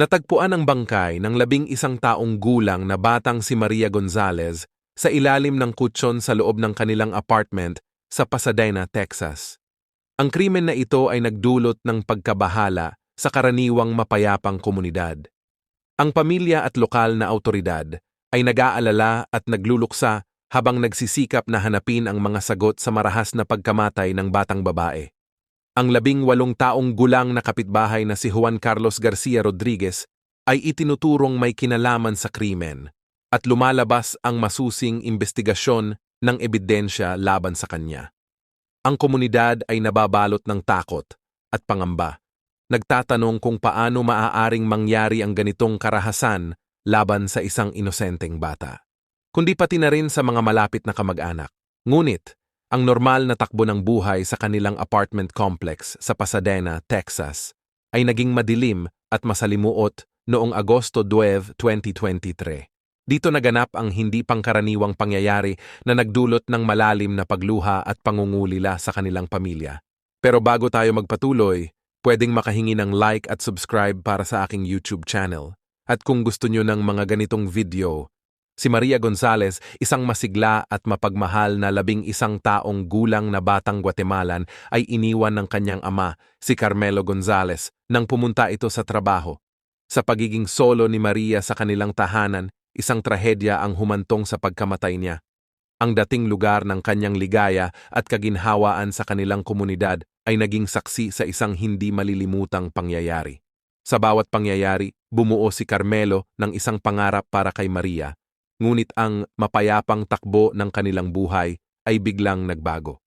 Natagpuan ang bangkay ng labing isang taong gulang na batang si Maria Gonzalez sa ilalim ng kutsyon sa loob ng kanilang apartment sa Pasadena, Texas. Ang krimen na ito ay nagdulot ng pagkabahala sa karaniwang mapayapang komunidad. Ang pamilya at lokal na autoridad ay nag-aalala at nagluluksa habang nagsisikap na hanapin ang mga sagot sa marahas na pagkamatay ng batang babae. Ang labing walong taong gulang na kapitbahay na si Juan Carlos Garcia Rodriguez ay itinuturong may kinalaman sa krimen at lumalabas ang masusing investigasyon ng ebidensya laban sa kanya. Ang komunidad ay nababalot ng takot at pangamba. Nagtatanong kung paano maaaring mangyari ang ganitong karahasan laban sa isang inosenteng bata. Kundi pati na rin sa mga malapit na kamag-anak. Ngunit, ang normal na takbo ng buhay sa kanilang apartment complex sa Pasadena, Texas, ay naging madilim at masalimuot noong Agosto 12, 2023. Dito naganap ang hindi pangkaraniwang pangyayari na nagdulot ng malalim na pagluha at pangungulila sa kanilang pamilya. Pero bago tayo magpatuloy, pwedeng makahingi ng like at subscribe para sa aking YouTube channel. At kung gusto nyo ng mga ganitong video, Si Maria Gonzalez, isang masigla at mapagmahal na labing isang taong gulang na batang Guatemalan ay iniwan ng kanyang ama, si Carmelo Gonzalez, nang pumunta ito sa trabaho. Sa pagiging solo ni Maria sa kanilang tahanan, isang trahedya ang humantong sa pagkamatay niya. Ang dating lugar ng kanyang ligaya at kaginhawaan sa kanilang komunidad ay naging saksi sa isang hindi malilimutang pangyayari. Sa bawat pangyayari, bumuo si Carmelo ng isang pangarap para kay Maria ngunit ang mapayapang takbo ng kanilang buhay ay biglang nagbago.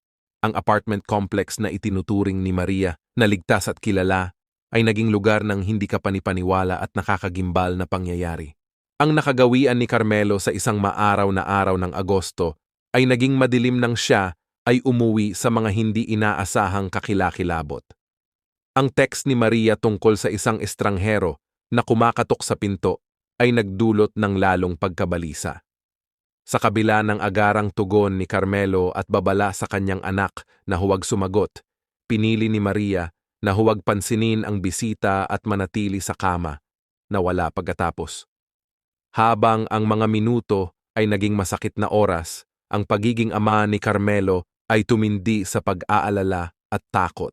Ang apartment complex na itinuturing ni Maria na ligtas at kilala ay naging lugar ng hindi kapanipaniwala at nakakagimbal na pangyayari. Ang nakagawian ni Carmelo sa isang maaraw na araw ng Agosto ay naging madilim nang siya ay umuwi sa mga hindi inaasahang kakilakilabot. Ang text ni Maria tungkol sa isang estranghero na kumakatok sa pinto ay nagdulot ng lalong pagkabalisa. Sa kabila ng agarang tugon ni Carmelo at babala sa kanyang anak na huwag sumagot, pinili ni Maria na huwag pansinin ang bisita at manatili sa kama na wala pagkatapos. Habang ang mga minuto ay naging masakit na oras, ang pagiging ama ni Carmelo ay tumindi sa pag-aalala at takot.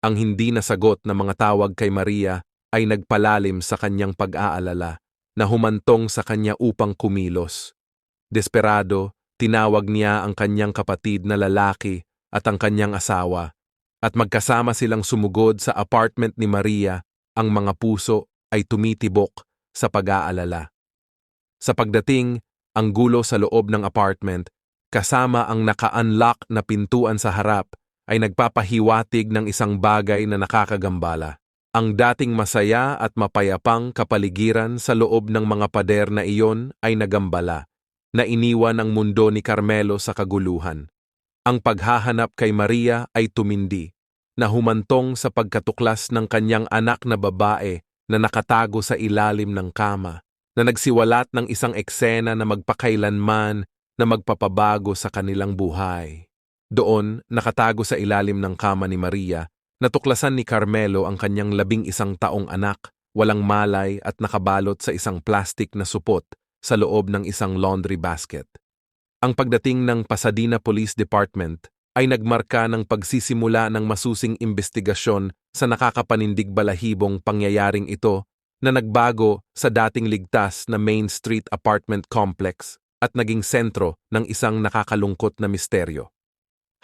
Ang hindi nasagot na mga tawag kay Maria ay nagpalalim sa kanyang pag-aalala na humantong sa kanya upang kumilos. Desperado, tinawag niya ang kanyang kapatid na lalaki at ang kanyang asawa, at magkasama silang sumugod sa apartment ni Maria, ang mga puso ay tumitibok sa pag-aalala. Sa pagdating, ang gulo sa loob ng apartment, kasama ang naka-unlock na pintuan sa harap, ay nagpapahiwatig ng isang bagay na nakakagambala. Ang dating masaya at mapayapang kapaligiran sa loob ng mga pader na iyon ay nagambala, na iniwan ang mundo ni Carmelo sa kaguluhan. Ang paghahanap kay Maria ay tumindi, na humantong sa pagkatuklas ng kanyang anak na babae na nakatago sa ilalim ng kama, na nagsiwalat ng isang eksena na magpakailanman na magpapabago sa kanilang buhay. Doon, nakatago sa ilalim ng kama ni Maria, Natuklasan ni Carmelo ang kanyang labing isang taong anak, walang malay at nakabalot sa isang plastik na supot sa loob ng isang laundry basket. Ang pagdating ng Pasadena Police Department ay nagmarka ng pagsisimula ng masusing investigasyon sa nakakapanindig balahibong pangyayaring ito na nagbago sa dating ligtas na Main Street apartment complex at naging sentro ng isang nakakalungkot na misteryo.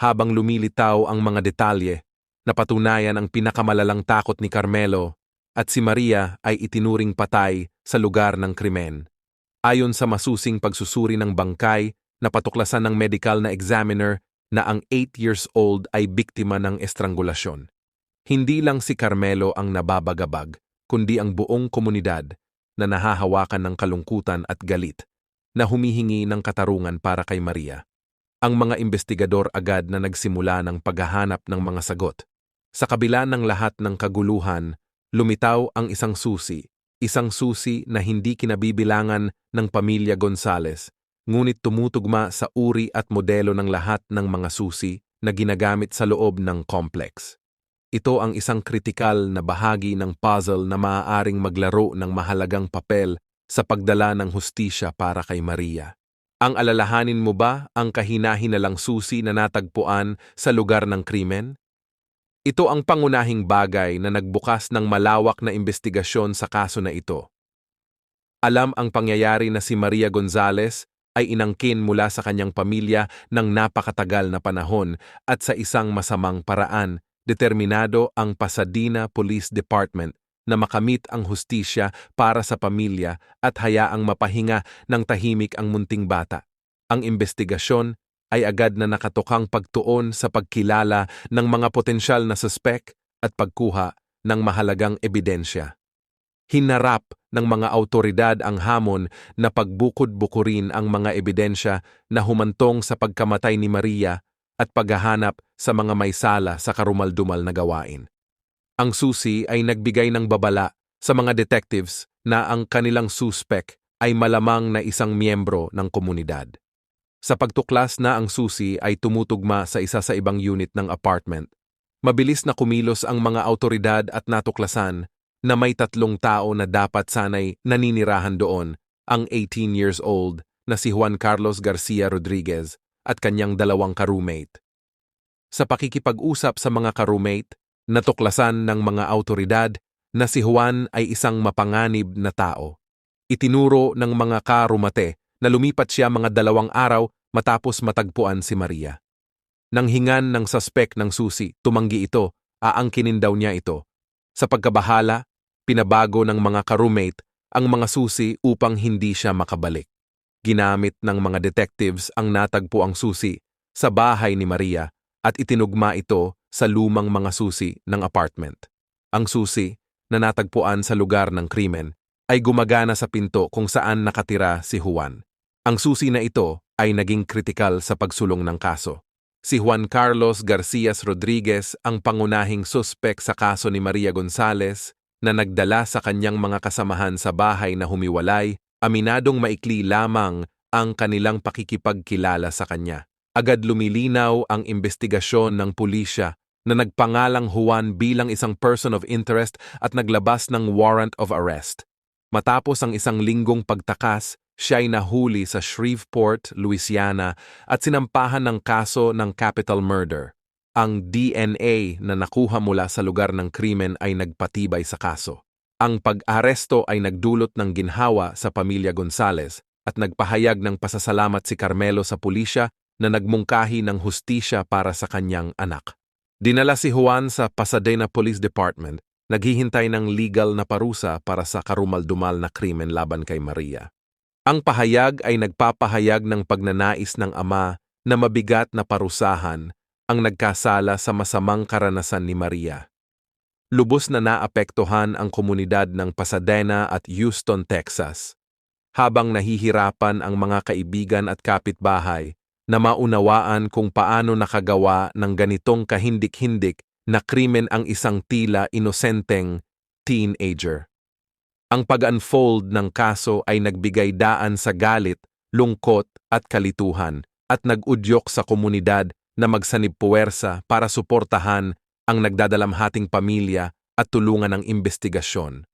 Habang lumilitaw ang mga detalye, Napatunayan ang pinakamalalang takot ni Carmelo at si Maria ay itinuring patay sa lugar ng krimen. Ayon sa masusing pagsusuri ng bangkay, napatuklasan ng medical na examiner na ang 8 years old ay biktima ng estrangulasyon. Hindi lang si Carmelo ang nababagabag, kundi ang buong komunidad na nahahawakan ng kalungkutan at galit na humihingi ng katarungan para kay Maria. Ang mga investigador agad na nagsimula ng paghahanap ng mga sagot. Sa kabila ng lahat ng kaguluhan, lumitaw ang isang susi, isang susi na hindi kinabibilangan ng pamilya Gonzales, ngunit tumutugma sa uri at modelo ng lahat ng mga susi na ginagamit sa loob ng complex. ito ang isang kritikal na bahagi ng puzzle na maaaring maglaro ng mahalagang papel sa pagdala ng hustisya para kay Maria. Ang alalahanin mo ba ang kahinahinalang susi na natagpuan sa lugar ng krimen? Ito ang pangunahing bagay na nagbukas ng malawak na investigasyon sa kaso na ito. Alam ang pangyayari na si Maria Gonzales ay inangkin mula sa kanyang pamilya ng napakatagal na panahon at sa isang masamang paraan, determinado ang Pasadena Police Department na makamit ang hustisya para sa pamilya at hayaang mapahinga ng tahimik ang munting bata. Ang investigasyon ay agad na nakatukang pagtuon sa pagkilala ng mga potensyal na suspek at pagkuha ng mahalagang ebidensya. Hinarap ng mga autoridad ang hamon na pagbukod-bukurin ang mga ebidensya na humantong sa pagkamatay ni Maria at paghahanap sa mga may sala sa karumaldumal na gawain. Ang susi ay nagbigay ng babala sa mga detectives na ang kanilang suspek ay malamang na isang miyembro ng komunidad. Sa pagtuklas na ang susi ay tumutugma sa isa sa ibang unit ng apartment, mabilis na kumilos ang mga autoridad at natuklasan na may tatlong tao na dapat sanay naninirahan doon, ang 18 years old na si Juan Carlos Garcia Rodriguez at kanyang dalawang ka-roommate. Sa pakikipag-usap sa mga ka-roommate, Natuklasan ng mga autoridad na si Juan ay isang mapanganib na tao. Itinuro ng mga karumate na lumipat siya mga dalawang araw matapos matagpuan si Maria. Nang hingan ng suspek ng susi, tumanggi ito, aangkinin daw niya ito. Sa pagkabahala, pinabago ng mga karoommate ang mga susi upang hindi siya makabalik. Ginamit ng mga detectives ang natagpo ang susi sa bahay ni Maria at itinugma ito sa lumang mga susi ng apartment. Ang susi na natagpuan sa lugar ng krimen ay gumagana sa pinto kung saan nakatira si Juan. Ang susi na ito ay naging kritikal sa pagsulong ng kaso. Si Juan Carlos Garcias Rodriguez ang pangunahing suspek sa kaso ni Maria Gonzales na nagdala sa kanyang mga kasamahan sa bahay na humiwalay, aminadong maikli lamang ang kanilang pakikipagkilala sa kanya. Agad lumilinaw ang investigasyon ng pulisya na nagpangalang Juan bilang isang person of interest at naglabas ng warrant of arrest. Matapos ang isang linggong pagtakas, siya ay nahuli sa Shreveport, Louisiana at sinampahan ng kaso ng capital murder. Ang DNA na nakuha mula sa lugar ng krimen ay nagpatibay sa kaso. Ang pag-aresto ay nagdulot ng ginhawa sa pamilya Gonzales at nagpahayag ng pasasalamat si Carmelo sa pulisya na nagmungkahi ng hustisya para sa kanyang anak. Dinala si Juan sa Pasadena Police Department, naghihintay ng legal na parusa para sa karumaldumal na krimen laban kay Maria. Ang pahayag ay nagpapahayag ng pagnanais ng ama na mabigat na parusahan ang nagkasala sa masamang karanasan ni Maria. Lubos na naapektuhan ang komunidad ng Pasadena at Houston, Texas. Habang nahihirapan ang mga kaibigan at kapitbahay na maunawaan kung paano nakagawa ng ganitong kahindik-hindik na krimen ang isang tila inosenteng teenager. Ang pag-unfold ng kaso ay nagbigay daan sa galit, lungkot at kalituhan at nag-udyok sa komunidad na magsanib puwersa para suportahan ang nagdadalamhating pamilya at tulungan ng investigasyon.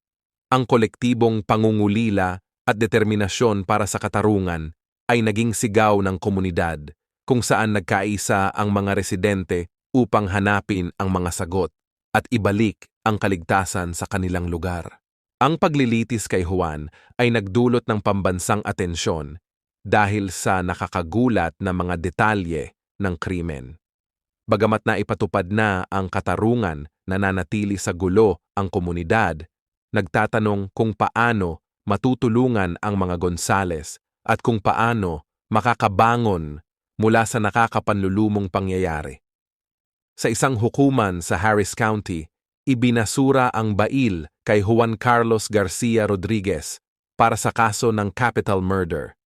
Ang kolektibong pangungulila at determinasyon para sa katarungan ay naging sigaw ng komunidad kung saan nagkaisa ang mga residente upang hanapin ang mga sagot at ibalik ang kaligtasan sa kanilang lugar. Ang paglilitis kay Juan ay nagdulot ng pambansang atensyon dahil sa nakakagulat na mga detalye ng krimen. Bagamat na ipatupad na ang katarungan na nanatili sa gulo ang komunidad, nagtatanong kung paano matutulungan ang mga Gonzales at kung paano makakabangon mula sa nakakapanlulumong pangyayari. Sa isang hukuman sa Harris County, ibinasura ang bail kay Juan Carlos Garcia Rodriguez para sa kaso ng capital murder.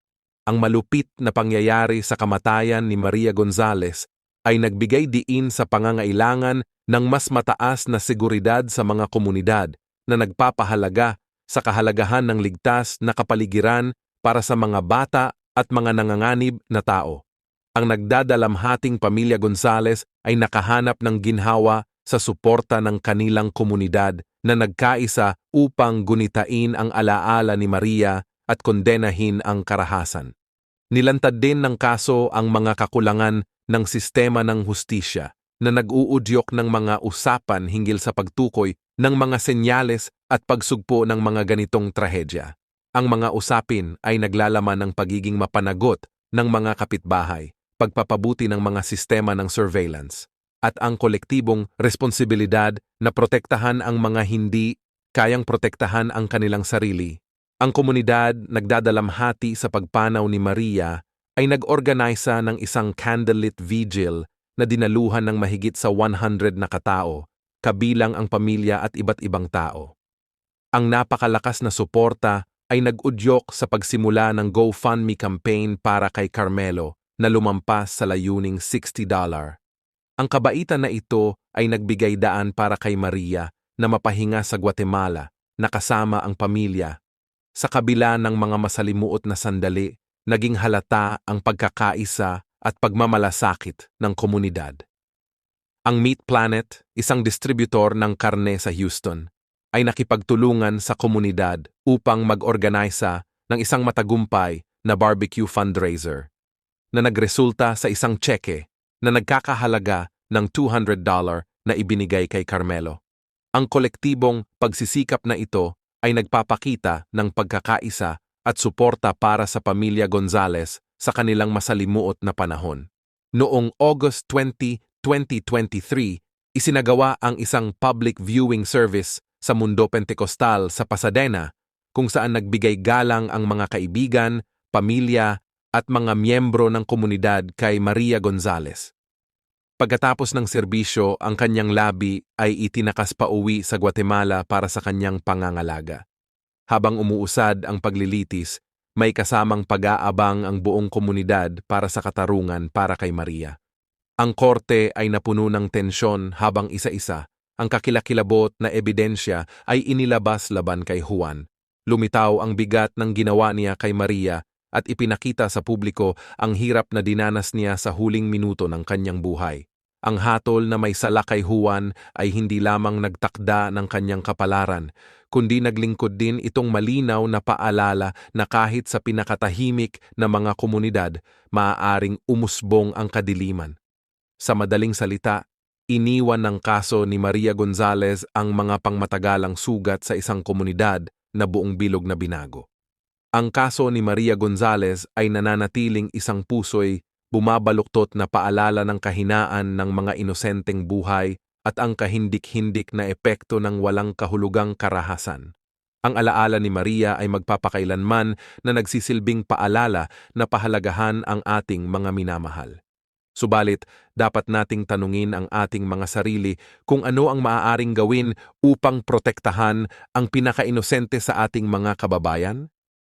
Ang malupit na pangyayari sa kamatayan ni Maria Gonzales ay nagbigay diin sa pangangailangan ng mas mataas na seguridad sa mga komunidad na nagpapahalaga sa kahalagahan ng ligtas na kapaligiran para sa mga bata at mga nanganganib na tao. Ang nagdadalamhating pamilya Gonzales ay nakahanap ng ginhawa sa suporta ng kanilang komunidad na nagkaisa upang gunitain ang alaala ni Maria at kondenahin ang karahasan. Nilantad din ng kaso ang mga kakulangan ng sistema ng hustisya na nag-uudyok ng mga usapan hinggil sa pagtukoy ng mga senyales at pagsugpo ng mga ganitong trahedya. Ang mga usapin ay naglalaman ng pagiging mapanagot ng mga kapitbahay, pagpapabuti ng mga sistema ng surveillance, at ang kolektibong responsibilidad na protektahan ang mga hindi kayang protektahan ang kanilang sarili. Ang komunidad nagdadalamhati sa pagpanaw ni Maria ay nag-organisa ng isang candlelit vigil na dinaluhan ng mahigit sa 100 na katao, kabilang ang pamilya at iba't ibang tao. Ang napakalakas na suporta ay nag-udyok sa pagsimula ng GoFundMe campaign para kay Carmelo na lumampas sa layuning $60. Ang kabaitan na ito ay nagbigay daan para kay Maria na mapahinga sa Guatemala na kasama ang pamilya sa kabila ng mga masalimuot na sandali, naging halata ang pagkakaisa at pagmamalasakit ng komunidad. Ang Meat Planet, isang distributor ng karne sa Houston, ay nakipagtulungan sa komunidad upang mag-organisa ng isang matagumpay na barbecue fundraiser na nagresulta sa isang tseke na nagkakahalaga ng $200 na ibinigay kay Carmelo. Ang kolektibong pagsisikap na ito ay nagpapakita ng pagkakaisa at suporta para sa pamilya Gonzales sa kanilang masalimuot na panahon. Noong August 20, 2023, isinagawa ang isang public viewing service sa Mundo Pentecostal sa Pasadena kung saan nagbigay galang ang mga kaibigan, pamilya at mga miyembro ng komunidad kay Maria Gonzales. Pagkatapos ng serbisyo, ang kanyang labi ay itinakas pa uwi sa Guatemala para sa kanyang pangangalaga. Habang umuusad ang paglilitis, may kasamang pag-aabang ang buong komunidad para sa katarungan para kay Maria. Ang korte ay napuno ng tensyon habang isa-isa, ang kakilakilabot na ebidensya ay inilabas laban kay Juan. Lumitaw ang bigat ng ginawa niya kay Maria at ipinakita sa publiko ang hirap na dinanas niya sa huling minuto ng kanyang buhay. Ang hatol na may sala kay Juan ay hindi lamang nagtakda ng kanyang kapalaran, kundi naglingkod din itong malinaw na paalala na kahit sa pinakatahimik na mga komunidad, maaaring umusbong ang kadiliman. Sa madaling salita, iniwan ng kaso ni Maria Gonzalez ang mga pangmatagalang sugat sa isang komunidad na buong bilog na binago. Ang kaso ni Maria Gonzalez ay nananatiling isang puso'y bumabaluktot na paalala ng kahinaan ng mga inosenteng buhay at ang kahindik-hindik na epekto ng walang kahulugang karahasan. Ang alaala ni Maria ay magpapakailanman na nagsisilbing paalala na pahalagahan ang ating mga minamahal. Subalit, dapat nating tanungin ang ating mga sarili kung ano ang maaaring gawin upang protektahan ang pinakainosente sa ating mga kababayan?